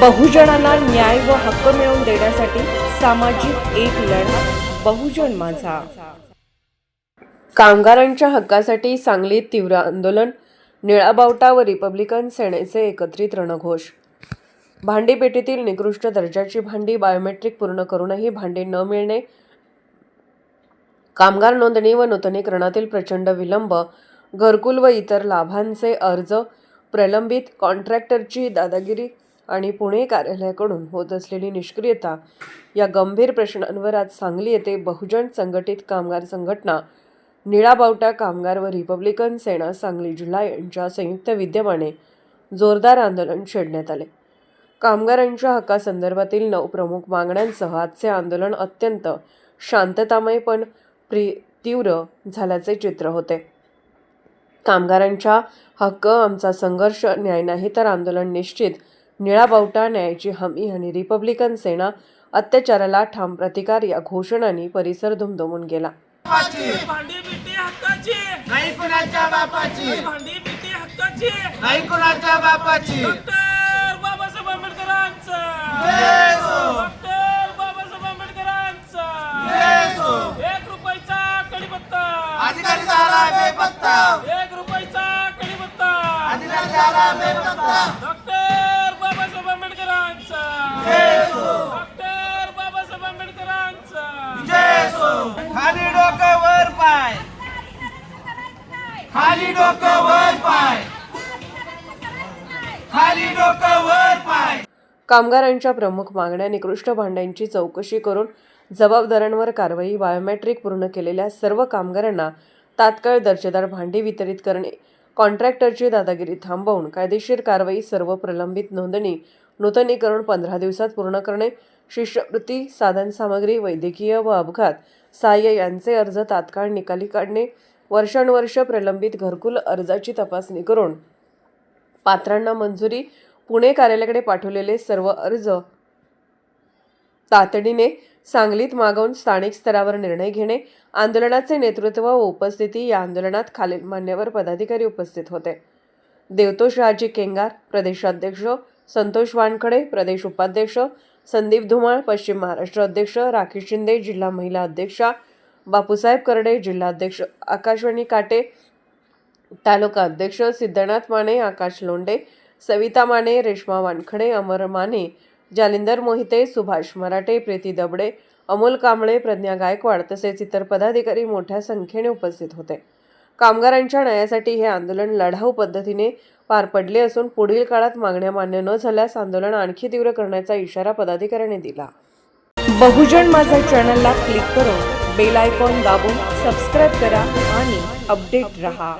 बहुजनांना न्याय व हक्क मिळवून देण्यासाठी सामाजिक एक लढा बहुजन माझा. कामगारांच्या हक्कासाठी सांगलीत तीव्र आंदोलन निळा बावटा व रिपब्लिकन सेनेचे एकत्रित रणघोष. भांडीपेटीतील निकृष्ट दर्जाची भांडी बायोमेट्रिक पूर्ण करूनही भांडी न मिळणे कामगार नोंदणी व नूतनीकरणातील प्रचंड विलंब घरकुल व इतर लाभांचे अर्ज प्रलंबित कॉन्ट्रॅक्टरची दादागिरी आणि पुणे कार्यालयाकडून होत असलेली निष्क्रियता या गंभीर प्रश्नांवर आज सांगली येथे बहुजन संघटित कामगार संघटना निळा बावटा कामगार व रिपब्लिकन सेना सांगली जिल्हा यांच्या संयुक्त विद्यमाने जोरदार आंदोलन छेडण्यात आले. कामगारांच्या हक्कासंदर्भातील नऊ प्रमुख मागण्यांसह आजचे आंदोलन अत्यंत शांततामय पण प्रि तीव्र झाल्याचे चित्र होते. कामगारांच्या हक्क आमचा संघर्ष न्याय नाही तर आंदोलन निश्चित निळा बावटा न्यायाची हमी आणि रिपब्लिकन सेना अत्याचाराला ठाम प्रतिकार या घोषणांनी परिसर दुमदुमून गेला. खाली डोकं वर पाय. खाली डोकं वर पाय. खाली डोकं वर पाय. कामगारांच्या प्रमुख मागण्या निकृष्ट भांड्यांची चौकशी करून जबाबदारांवर कारवाई बायोमेट्रिक पूर्ण केलेल्या सर्व कामगारांना तात्काळ दर्जेदार भांडी वितरित करणे कॉन्ट्रॅक्टरची दादागिरी थांबवून कायदेशीर कारवाई सर्व प्रलंबित नोंदणी नूतनीकरण पंधरा दिवसात पूर्ण करणे शिष्यवृत्ती साधनसामग्री वैद्यकीय व अपघात सहाय्य यांचे अर्ज तात्काळ निकाली काढणे वर्षानुवर्ष प्रलंबित घरकुल अर्जाची तपासणी करून पात्रांना मंजुरी पुणे कार्यालयाकडे पाठवलेले सर्व अर्ज तातडीने सांगलीत मागवून स्थानिक स्तरावर निर्णय घेणे आंदोलनाचे नेतृत्व व उपस्थिती या आंदोलनात खालील मान्यवर पदाधिकारी उपस्थित होते. देवतोष राजी केंगार प्रदेशाध्यक्ष संतोष वानखडे प्रदेश उपाध्यक्ष संदीप धुमाळ पश्चिम महाराष्ट्र अध्यक्ष राखी शिंदे जिल्हा महिला अध्यक्षा बापूसाहेब करडे जिल्हाध्यक्ष आकाशवाणी काटे तालुका अध्यक्ष सिद्धनाथ माने आकाश लोंडे सविता माने रेश्मा वानखडे अमर माने जालिंदर मोहिते सुभाष मराठे प्रीती दबडे अमोल कांबळे प्रज्ञा गायकवाड तसेच इतर पदाधिकारी मोठ्या संख्येने उपस्थित होते. कामगारांच्या न्यायासाठी हे आंदोलन लढाऊ पद्धतीने पार पडले असून पुढील काळात मागण्या मान्य न झाल्यास आंदोलन आणखी तीव्र करण्याचा इशारा पदाधिकाऱ्यांनी दिला. बहुजन माझा चॅनलला क्लिक करून बेल आयकॉन दाबून सबस्क्राईब करा आणि अपडेट रहा.